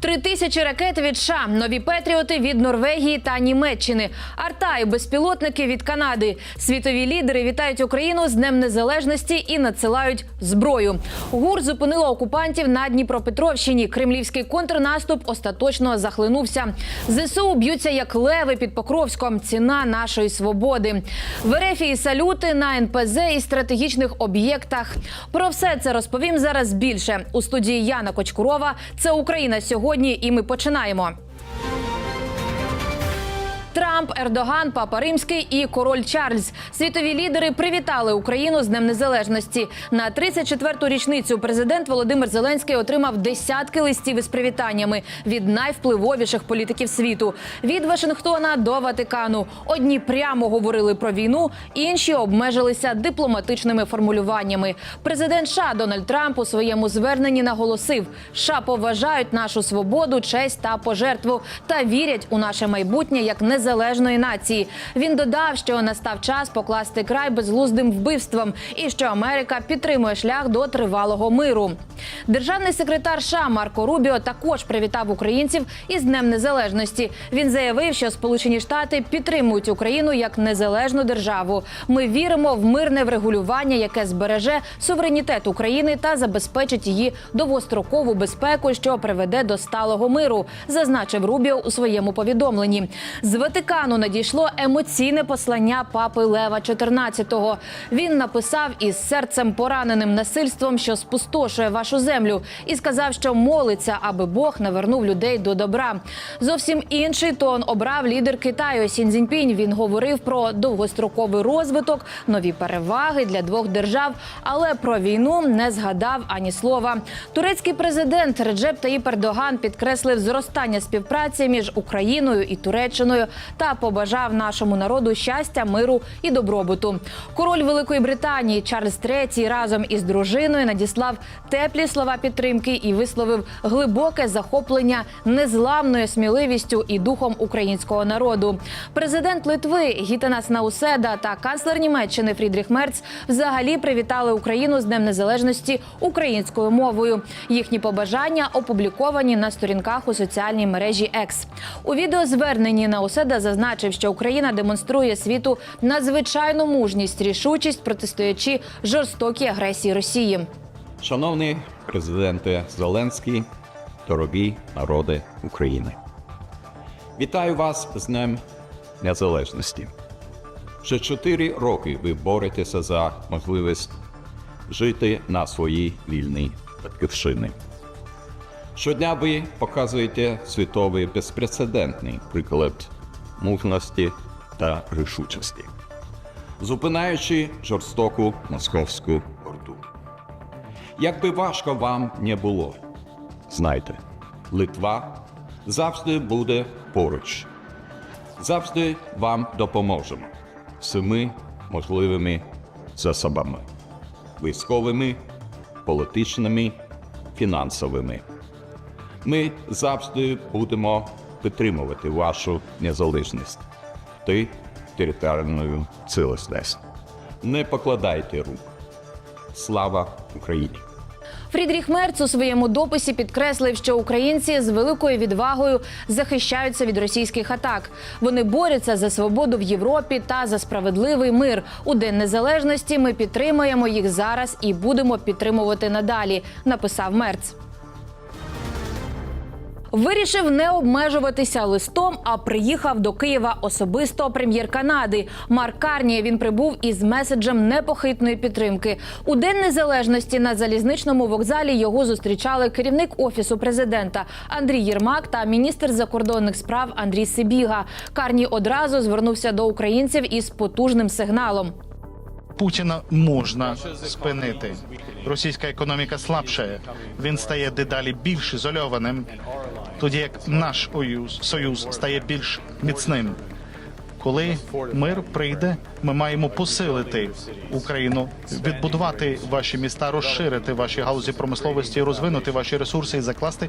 Три тисячі ракет від США, нові петріоти від Норвегії та Німеччини, арта і безпілотники від Канади. Світові лідери вітають Україну з Днем Незалежності і надсилають зброю. ГУР зупинила окупантів на Дніпропетровщині. Кремлівський контрнаступ остаточно захлинувся. Зсу б'ються як леви під Покровськом. Ціна нашої свободи. В Ерефії салюти на НПЗ і стратегічних об'єктах. Про все це розповім зараз більше у студії Яна Кочкурова. Це Україна сьогодні, і ми починаємо. Трамп, Ердоган, Папа Римський і король Чарльз. Світові лідери привітали Україну з Днем Незалежності. На 34-ту річницю президент Володимир Зеленський отримав десятки листів із привітаннями від найвпливовіших політиків світу від Вашингтона до Ватикану. Одні прямо говорили про війну, інші обмежилися дипломатичними формулюваннями. Президент США Дональд Трамп у своєму зверненні наголосив: США поважають нашу свободу, честь та пожертву та вірять у наше майбутнє як незалежної нації. Він додав, що настав час покласти край безглуздим вбивствам і що Америка підтримує шлях до тривалого миру. Державний секретар США Марко Рубіо також привітав українців із Днем Незалежності. Він заявив, що Сполучені Штати підтримують Україну як незалежну державу. Ми віримо в мирне врегулювання, яке збереже суверенітет України та забезпечить її довгострокову безпеку, що приведе до сталого миру, зазначив Рубіо у своєму повідомленні. З Ватикану надійшло емоційне послання папи Лева XIV. Він написав із серцем пораненим насильством, що спустошує вашу землю, і сказав, що молиться, аби Бог навернув людей до добра. Зовсім інший тон обрав лідер Китаю Сін Цзіньпінь. Він говорив про довгостроковий розвиток, нові переваги для двох держав, але про війну не згадав ані слова. Турецький президент Реджеп Таїп Ердоган підкреслив зростання співпраці між Україною і Туреччиною та побажав нашому народу щастя, миру і добробуту. Король Великої Британії Чарльз III разом із дружиною надіслав теплі слова підтримки і висловив глибоке захоплення незламною сміливістю і духом українського народу. Президент Литви Гітанас Науседа та канцлер Німеччини Фрідріх Мерц взагалі привітали Україну з Днем Незалежності українською мовою. Їхні побажання опубліковані на сторінках у соціальній мережі X. У відеозверненні Науседа зазначив, що Україна демонструє світу надзвичайну мужність, рішучість протистоячи жорстокій агресії Росії. Шановний президенте Зеленський, дорогі народи України, вітаю вас з Днем Незалежності. Вже чотири роки ви боретеся за можливість жити на своїй вільній батьківщині. Щодня ви показуєте світовий безпрецедентний приклад мужності та рішучості, зупинаючи жорстоку московську орду. Як би важко вам не було, знайте, Литва завжди буде поруч, завжди вам допоможемо всіми можливими засобами військовими, політичними, фінансовими. Ми завжди будемо підтримувати вашу незалежність та територіальну цілісність. Не покладайте рук. Слава Україні! Фрідріх Мерц у своєму дописі підкреслив, що українці з великою відвагою захищаються від російських атак. Вони борються за свободу в Європі та за справедливий мир. У День Незалежності ми підтримуємо їх зараз і будемо підтримувати надалі. Написав Мерц. Вирішив не обмежуватися листом, а приїхав до Києва особисто прем'єр Канади. Марк Карніє він прибув із меседжем непохитної підтримки. У День Незалежності на залізничному вокзалі його зустрічали керівник офісу президента Андрій Єрмак та міністр закордонних справ Андрій Сибіга. Карній одразу звернувся до українців із потужним сигналом. Путіна можна спинити. Російська економіка слабшає. Він стає дедалі більш ізольованим, тоді як наш союз, стає більш міцним. Коли мир прийде, ми маємо посилити Україну, відбудувати ваші міста, розширити ваші галузі промисловості, розвинути ваші ресурси і закласти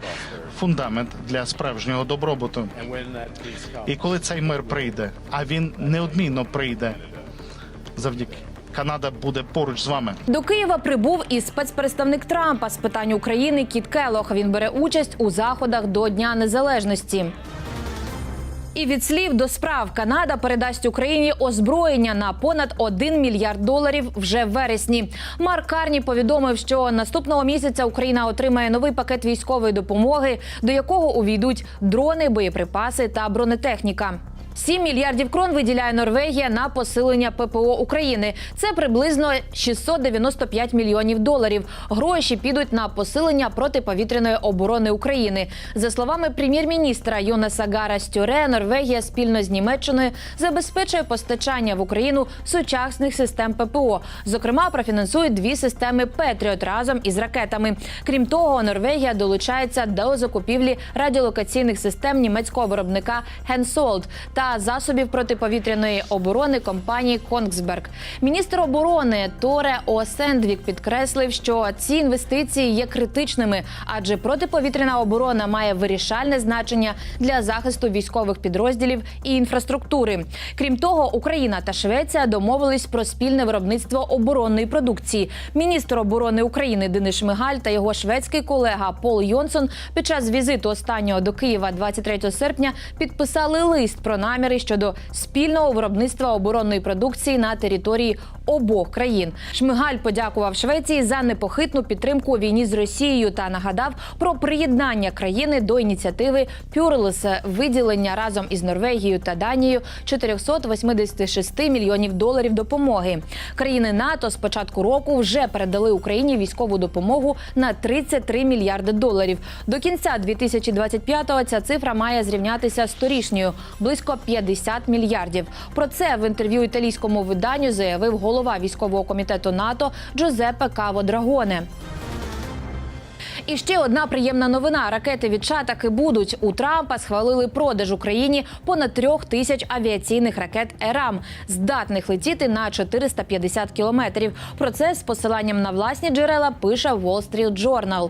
фундамент для справжнього добробуту. І коли цей мир прийде, а він неодмінно прийде завдяки Канада буде поруч з вами. До Києва прибув і спецпредставник Трампа з питань України Кіт Келох. Він бере участь у заходах до Дня Незалежності. І від слів до справ Канада передасть Україні озброєння на понад 1 мільярд доларів вже в вересні. Марк Карні повідомив, що наступного місяця Україна отримає новий пакет військової допомоги, до якого увійдуть дрони, боєприпаси та бронетехніка. 7 мільярдів крон виділяє Норвегія на посилення ППО України. Це приблизно 695 мільйонів доларів. Гроші підуть на посилення протиповітряної оборони України. За словами прем'єр-міністра Йонаса Гара Стюре, Норвегія спільно з Німеччиною забезпечує постачання в Україну сучасних систем ППО. Зокрема, профінансує дві системи Петріот разом із ракетами. Крім того, Норвегія долучається до закупівлі радіолокаційних систем німецького виробника Hensoldt та засобів протиповітряної оборони компанії Kongsberg. Міністр оборони Торе Осендвік підкреслив, що ці інвестиції є критичними, адже протиповітряна оборона має вирішальне значення для захисту військових підрозділів і інфраструктури. Крім того, Україна та Швеція домовились про спільне виробництво оборонної продукції. Міністр оборони України Денис Шмигаль та його шведський колега Пол Йонсон під час візиту останнього до Києва 23 серпня підписали лист про наміри щодо спільного виробництва оборонної продукції на території обох країн. Шмигаль подякував Швеції за непохитну підтримку у війні з Росією та нагадав про приєднання країни до ініціативи Пюрлес виділення разом із Норвегією та Данією 486 мільйонів доларів допомоги. Країни НАТО з початку року вже передали Україні військову допомогу на 33 мільярди доларів. До кінця 2025-го ця цифра має зрівнятися з торішньою близько 50 мільярдів. Про це в інтерв'ю італійському виданню заявив голова військового комітету НАТО Джозепе Каво Драгоне. І ще одна приємна новина: ракети від США таки будуть. У Трампа схвалили продаж Україні понад трьох тисяч авіаційних ракет ЕРАМ, здатних летіти на 450 кілометрів. Про це з посиланням на власні джерела пише Wall Street Journal.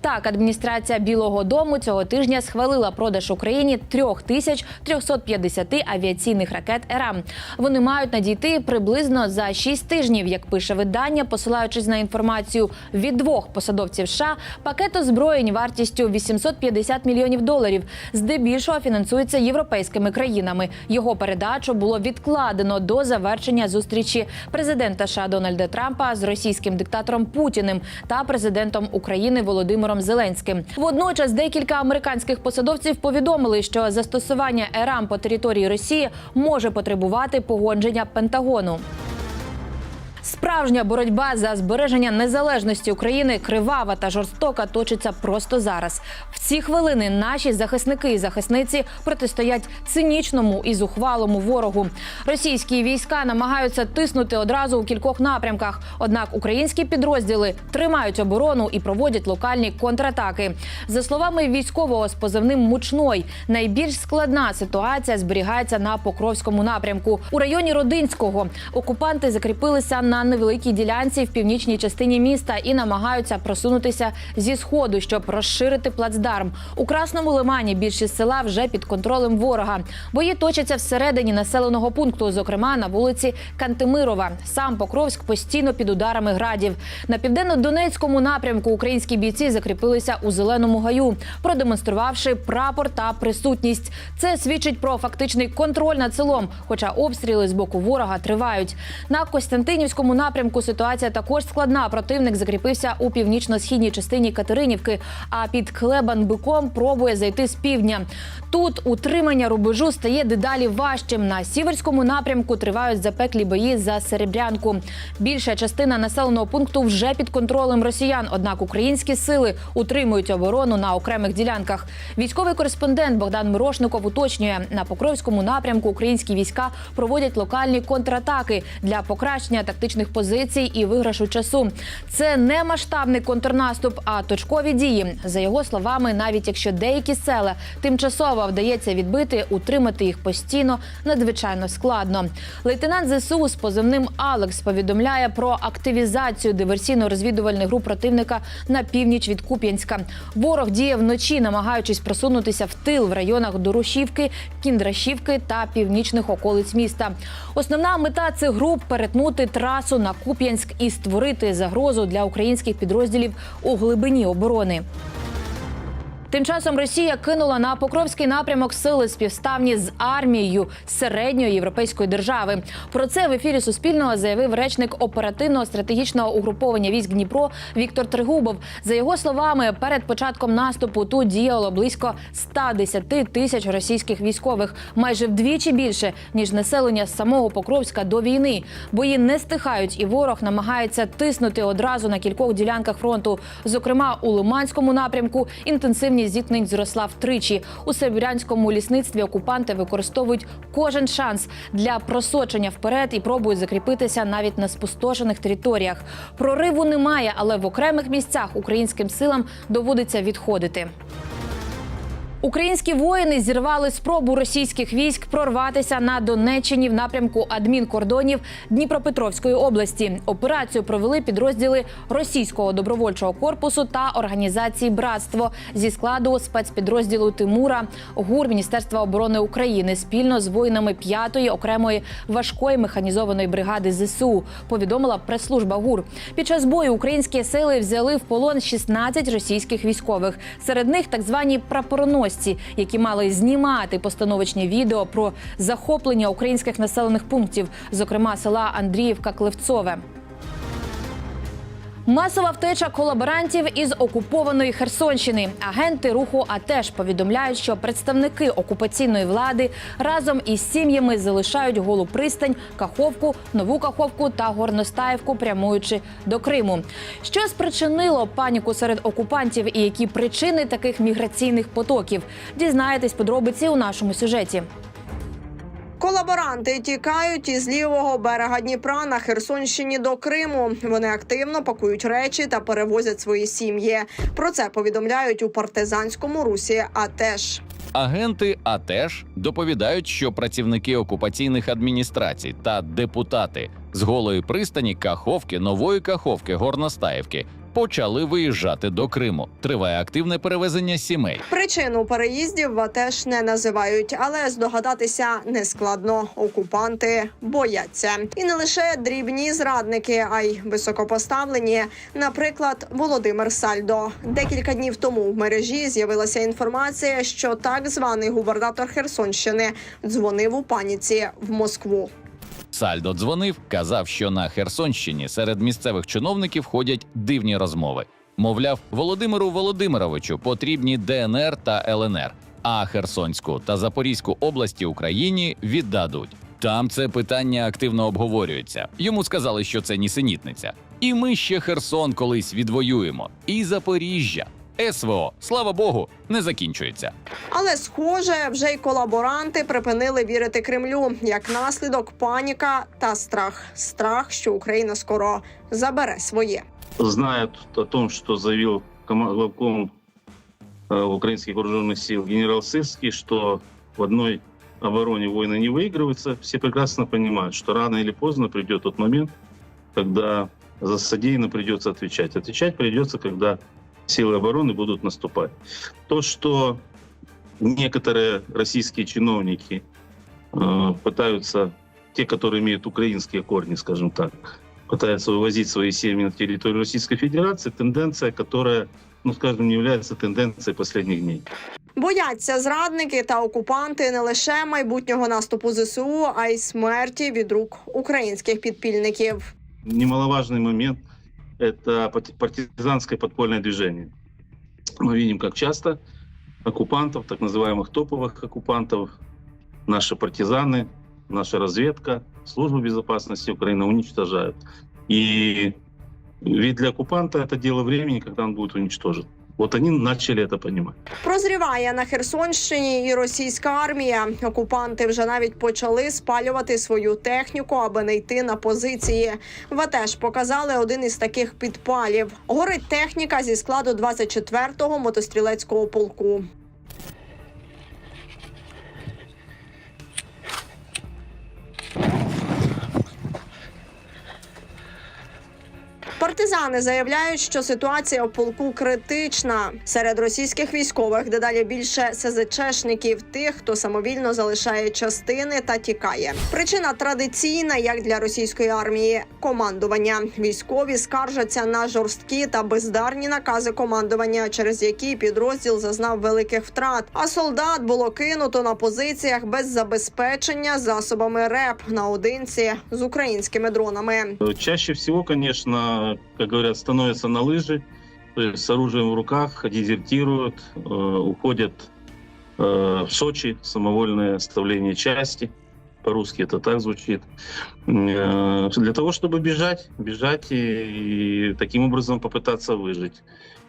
Так, адміністрація Білого Дому цього тижня схвалила продаж Україні трьох тисяч 350 авіаційних ракет ЕРАМ. Вони мають надійти приблизно за 6 тижнів, як пише видання, посилаючись на інформацію від двох посадовців США, пакет озброєнь вартістю 850 мільйонів доларів, здебільшого фінансується європейськими країнами. Його передачу було відкладено до завершення зустрічі президента США Дональда Трампа з російським диктатором Путіним та президентом України Володимиром Зеленським. Водночас декілька американських посадовців повідомили, що застосування ЕРАМ по території Росії може потребувати погодження Пентагону. Справжня боротьба за збереження незалежності України кривава та жорстока точиться просто зараз. В ці хвилини наші захисники і захисниці протистоять цинічному і зухвалому ворогу. Російські війська намагаються тиснути одразу у кількох напрямках. Однак українські підрозділи тримають оборону і проводять локальні контратаки. За словами військового з позивним Мучной, найбільш складна ситуація зберігається на Покровському напрямку. У районі Родинського окупанти закріпилися на невеликій ділянці в північній частині міста і намагаються просунутися зі сходу, щоб розширити плацдарм. У красному лимані більшість села вже під контролем ворога. Бої точаться всередині населеного пункту, зокрема на вулиці Кантемирова. Сам Покровськ постійно під ударами градів. На південно-донецькому напрямку українські бійці закріпилися у зеленому гаю, продемонструвавши прапор та присутність. Це свідчить про фактичний контроль над селом, хоча обстріли з боку ворога тривають. На Костянтинівському напрямку ситуація також складна. Противник закріпився у північно-східній частині Катеринівки, а під Клебан-Биком пробує зайти з півдня. Тут утримання рубежу стає дедалі важчим. На сіверському напрямку тривають запеклі бої за Серебрянку. Більша частина населеного пункту вже під контролем росіян. Однак українські сили утримують оборону на окремих ділянках. Військовий кореспондент Богдан Мирошников уточнює на Покровському напрямку. Українські війська проводять локальні контратаки для покращення тактичних позицій і виграшу часу. Це не масштабний контрнаступ, а точкові дії. За його словами, навіть якщо деякі села тимчасово вдається відбити, утримати їх постійно надзвичайно складно. Лейтенант ЗСУ з позивним Алекс повідомляє про активізацію диверсійно-розвідувальних груп противника на північ від Куп'янська. Ворог діє вночі, намагаючись просунутися в тил в районах Дорошівки, Кіндрашівки та північних околиць міста. Основна мета цих груп перетнути трасу Донбасу на Куп'янськ і створити загрозу для українських підрозділів у глибині оборони. Тим часом Росія кинула на Покровський напрямок сили співставні з армією середньої європейської держави. Про це в ефірі Суспільного заявив речник оперативного стратегічного угруповання військ Дніпро Віктор Тригубов. За його словами, перед початком наступу тут діяло близько 110 тисяч російських військових, майже вдвічі більше ніж населення самого Покровська до війни. Бої не стихають, і ворог намагається тиснути одразу на кількох ділянках фронту. Зокрема, у Лиманському напрямку інтенсивність зіткнень зросла втричі. У Серебрянському лісництві окупанти використовують кожен шанс для просочення вперед і пробують закріпитися навіть на спустошених територіях. Прориву немає, але в окремих місцях українським силам доводиться відходити. Українські воїни зірвали спробу російських військ прорватися на Донеччині в напрямку адмінкордонів Дніпропетровської області. Операцію провели підрозділи російського добровольчого корпусу та організації Братство зі складу спецпідрозділу Тимура ГУР Міністерства оборони України спільно з воїнами 5-ї окремої важкої механізованої бригади ЗСУ. Повідомила прес-служба ГУР. Під час бою українські сили взяли в полон 16 російських військових. Серед них так звані прапороносці, які мали знімати постановочні відео про захоплення українських населених пунктів, зокрема села Андріївка Клевцове. Масова втеча колаборантів із окупованої Херсонщини. Агенти руху АТЕШ повідомляють, що представники окупаційної влади разом із сім'ями залишають голу пристань, Каховку, Нову Каховку та Горностаївку, прямуючи до Криму. Що спричинило паніку серед окупантів і які причини таких міграційних потоків? Дізнаєтесь подробиці у нашому сюжеті. Колаборанти тікають із лівого берега Дніпра на Херсонщині до Криму. Вони активно пакують речі та перевозять свої сім'ї. Про це повідомляють у партизанському русі. А теж Агенти АТЕШ доповідають, що працівники окупаційних адміністрацій та депутати з голої пристані Каховки, Нової Каховки, Горностаївки почали виїжджати до Криму. Триває активне перевезення сімей. причину переїздів теж не називають, але здогадатися нескладно. Окупанти бояться, і не лише дрібні зрадники, а й високопоставлені. Наприклад, Володимир Сальдо. Декілька днів тому в мережі з'явилася інформація, що так званий губернатор Херсонщини дзвонив у паніці в Москву. Сальдо дзвонив, казав, що на Херсонщині серед місцевих чиновників ходять дивні розмови. Мовляв, Володимиру Володимировичу потрібні ДНР та ЛНР, а Херсонську та Запорізьку області Україні віддадуть. Там це питання активно обговорюється. Йому сказали, що це нісенітниця. І ми ще Херсон колись відвоюємо. І Запоріжжя. СВО, слава Богу, не закінчується. Але схоже, вже й колаборанти припинили вірити Кремлю як наслідок паніка та страх. Страх, що Україна скоро забере своє. знают о том, что заявил кома- главком э, украинских вооруженных сил генерал Сырский, что в одной обороне войны не выигрываются, все прекрасно понимают, что рано или поздно придет тот момент, когда за содеянно придется отвечать. Отвечать придется, когда силы обороны будут наступать. То, что некоторые российские чиновники э, пытаются, те, которые имеют украинские корни, скажем так, пытаются вывозить свои семьи на территорию Российской Федерации, тенденция, которая, ну, скажем, не является тенденцией последних дней. Бояться зрадники та окупанти не лише майбутнього наступу ЗСУ, а й смерті від рук українських підпільників. Немаловажный момент – Это партизанское подпольное движение. Мы видим, как часто оккупантов, так называемых топовых оккупантов, наши партизаны, наша разведка, служба безопасности Украины уничтожают. И ведь для оккупанта это дело времени, когда он будет уничтожен. Вот они начали это понимать. Прозріває на Херсонщині і російська армія. Окупанти вже навіть почали спалювати свою техніку, аби не йти на позиції. В теж показали один із таких підпалів. Горить техніка зі складу 24-го мотострілецького полку. Партизани заявляють, що ситуація в полку критична. Серед російських військових дедалі більше СЗЧшників, тих, хто самовільно залишає частини та тікає. Причина традиційна, як для російської армії, командування. Військові скаржаться на жорсткі та бездарні накази командування, через які підрозділ зазнав великих втрат. А солдат було кинуто на позиціях без забезпечення засобами РЕП наодинці з українськими дронами. Чаще всего, конечно, как говорят, становятся на лыжи, то есть с оружием в руках, дезертируют, э, уходят э, в Сочи, самовольное оставление части. По-русски это так звучит. Э, для того, чтобы бежать, бежать и, и таким образом попытаться выжить.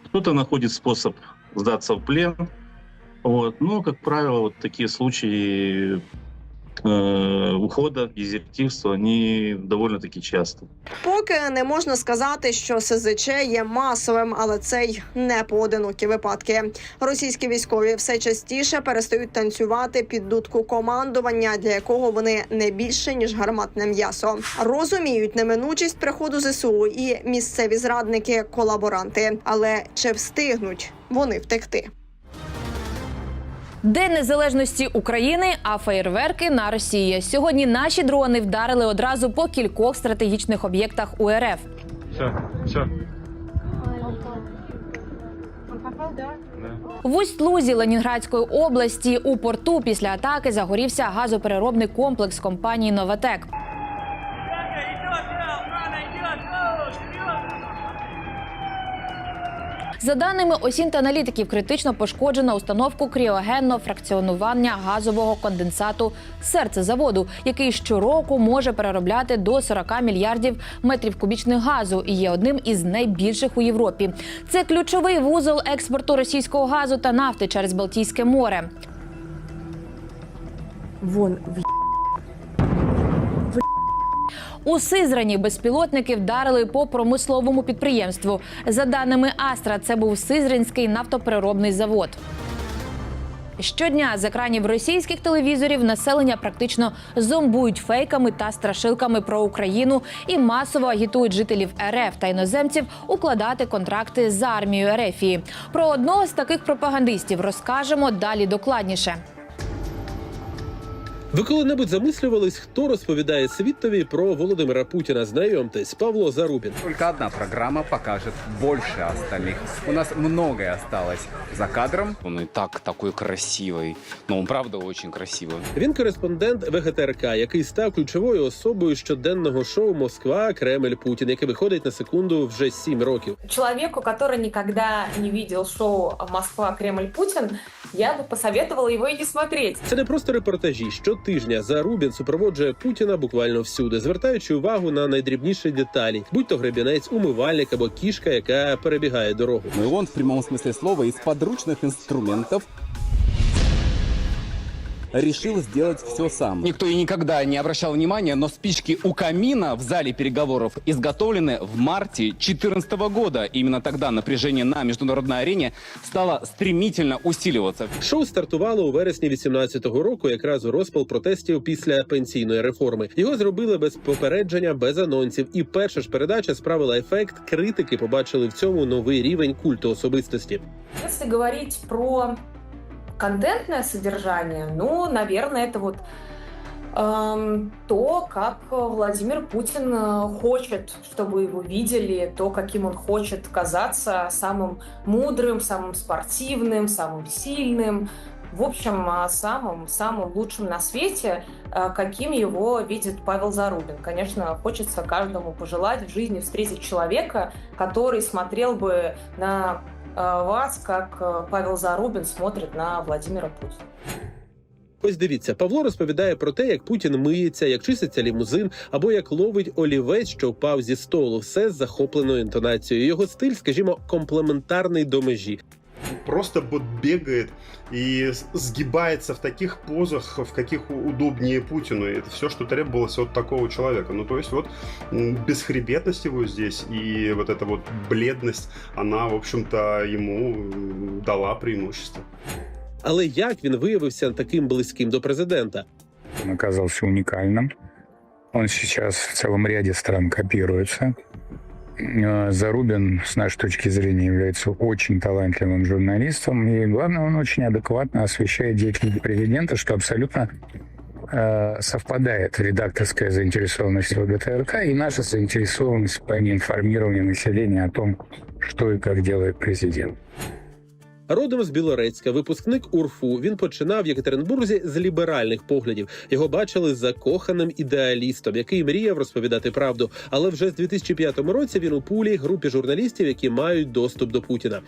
Кто-то находит способ сдаться в плен. Вот. Ну, как правило, вот такие случаи э, ухода, дезертирства, они довольно-таки часто. Поки не можна сказати, що СЗЧ є масовим, але це й не поодинокі випадки. Російські військові все частіше перестають танцювати під дудку командування, для якого вони не більше ніж гарматне м'ясо. Розуміють неминучість приходу ЗСУ і місцеві зрадники колаборанти. Але чи встигнуть вони втекти? День незалежності України, а феєрверки на Росії. Сьогодні наші дрони вдарили одразу по кількох стратегічних об'єктах УРФ. Все, все. В Усть-Лузі Ленінградської області у порту після атаки загорівся газопереробний комплекс компанії Новатек. За даними осінт-аналітиків, критично пошкоджено установку кріогенного фракціонування газового конденсату серце заводу, який щороку може переробляти до 40 мільярдів метрів кубічних газу і є одним із найбільших у Європі. Це ключовий вузол експорту російського газу та нафти через Балтійське море. Вон в У Сизрані безпілотники вдарили по промисловому підприємству. За даними Астра, це був Сизранський нафтопереробний завод. Щодня з екранів російських телевізорів населення практично зомбують фейками та страшилками про Україну і масово агітують жителів РФ та іноземців укладати контракти з армією Ерефії. Про одного з таких пропагандистів розкажемо далі докладніше. Ви коли-небудь замислювались, хто розповідає світові про Володимира Путіна? Знайомтесь, Павло Зарубін. Только одна программа покажет больше остальных. У нас многое осталось за кадром. Он и так такой красивый. Но он правда очень красивый. Він кореспондент ВГТРК, який став ключовою особою щоденного шоу Москва Кремль Путін, яке виходить на секунду вже сім років. человеку, который никогда не видел шоу «Москва, Кремль, Путин», я бы посоветовала его и не смотреть. Це не просто репортажі. Щотижня Зарубін супроводжує Путіна буквально всюди, звертаючи увагу на найдрібніші деталі, будь то гребінець, умивальник або кішка, яка перебігає дорогу. Ну і он в прямому смислі слова із подручних инструментов решил сделать все сам. Никто и никогда не обращал внимания, но спички у камина в зале переговоров изготовлены в марте 2014 года. Именно тогда напряжение на международной арене стало стремительно усиливаться. Шоу стартувало у вересні 18-го року, якраз у розпал протестів після пенсійної реформи. Його зробили без попередження, без анонсів. І перша ж передача справила ефект. Критики побачили в цьому новий рівень культу особистості. Если говорить про контентное содержание, ну, наверное, это вот эм, то, как Владимир Путин э, хочет, чтобы его видели, то, каким он хочет казаться самым мудрым, самым спортивным, самым сильным, в общем, а, самым самым лучшим на свете, э, каким его видит Павел Зарубин. Конечно, хочется каждому пожелать в жизни встретить человека, который смотрел бы на э, вас, как э, Павел Зарубин смотрит на Владимира Путина. Ось дивіться, Павло розповідає про те, як Путін миється, як чиститься лімузин, або як ловить олівець, що впав зі столу. Все з захопленою інтонацією. Його стиль, скажімо, комплементарний до межі просто вот бегает и с- сгибается в таких позах, в каких у- удобнее Путину. И это все, что требовалось от такого человека. Ну, то есть вот м, бесхребетность его здесь и вот эта вот бледность, она, в общем-то, ему м, дала преимущество. Але як він виявився таким близьким до президента? Он оказался уникальным. Он сейчас в целом ряде стран копируется. Э, Зарубин, с нашей точки зрения, является очень талантливым журналистом. И главное, он очень адекватно освещает деятельность президента, что абсолютно э, совпадает редакторская заинтересованность ЛГТРК и наша заинтересованность в плане информирования населения о том, что и как делает президент. Родом з Білорецька, випускник УРФУ, він починав в Єкатеринбурзі з ліберальних поглядів. Його бачили закоханим ідеалістом, який мріяв розповідати правду. Але вже з 2005 році він у пулі групі журналістів, які мають доступ до Путіна.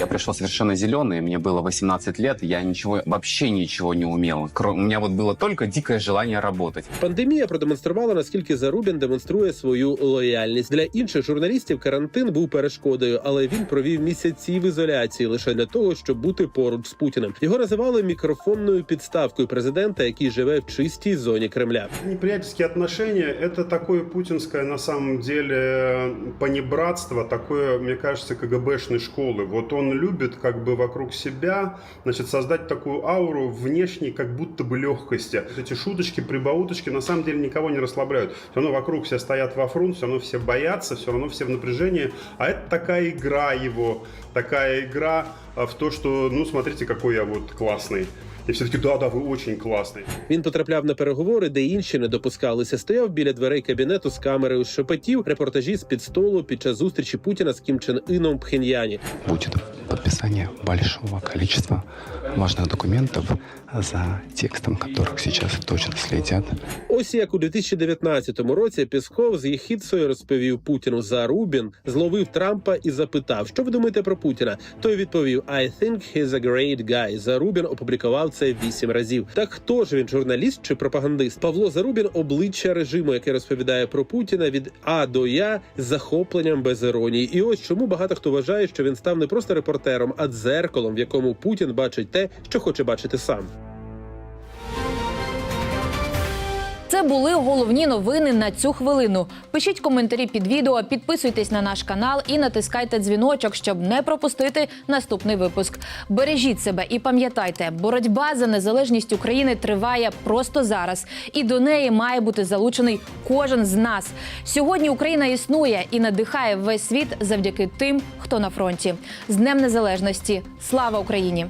Я пришел совершенно зеленый, мне было 18 лет, я ничего, вообще ничего не умел. Кро- У меня вот было только дикое желание работать. Пандемія продемонструвала, наскільки Зарубін демонструє свою лояльність. Для інших журналістів карантин був перешкодою, але він провів місяці в ізоляції лише для того, щоб бути поруч з Путіним. Його називали мікрофонною підставкою президента, який живе в чистій зоні Кремля. Неприятельские отношения – это такое путинское, на самом деле, понебратство, такое, мне кажется, КГБшной школы. Вот он любит как бы вокруг себя, значит, создать такую ауру внешней, как будто бы легкости. Вот Эти шуточки, прибауточки на самом деле никого не расслабляют. Все равно вокруг все стоят во фронт, все равно все боятся, все равно все в напряжении. А это такая игра его, такая игра а, в то, что, ну, смотрите, какой я вот классный. И все таки да-да, вы очень классный. Він потрапляв на переговори, де інші не допускалися. Стояв біля дверей кабінету з камерою, шепотів репортажі з під столу під час зустрічі Путіна з Кім Чен Іном в Пхеньяні. Будет подписание большого количества важных документов, за текстом которых сейчас точно следят. Ось як у 2019 році Пісков з єхідцею розповів Путіну за Рубін, зловив Трампа і запитав, що ви думаєте про Путіна. Той відповів: I think he's a great guy. Зарубін опублікував це вісім разів. Так хто ж він, журналіст чи пропагандист? Павло Зарубін обличчя режиму, яке розповідає про Путіна від А до Я з захопленням без іронії. І ось чому багато хто вважає, що він став не просто репортером, а дзеркалом, в якому Путін бачить те, що хоче бачити сам. Були головні новини на цю хвилину. Пишіть коментарі під відео, підписуйтесь на наш канал і натискайте дзвіночок, щоб не пропустити наступний випуск. Бережіть себе і пам'ятайте, боротьба за незалежність України триває просто зараз, і до неї має бути залучений кожен з нас. Сьогодні Україна існує і надихає весь світ завдяки тим, хто на фронті. З Днем Незалежності. Слава Україні!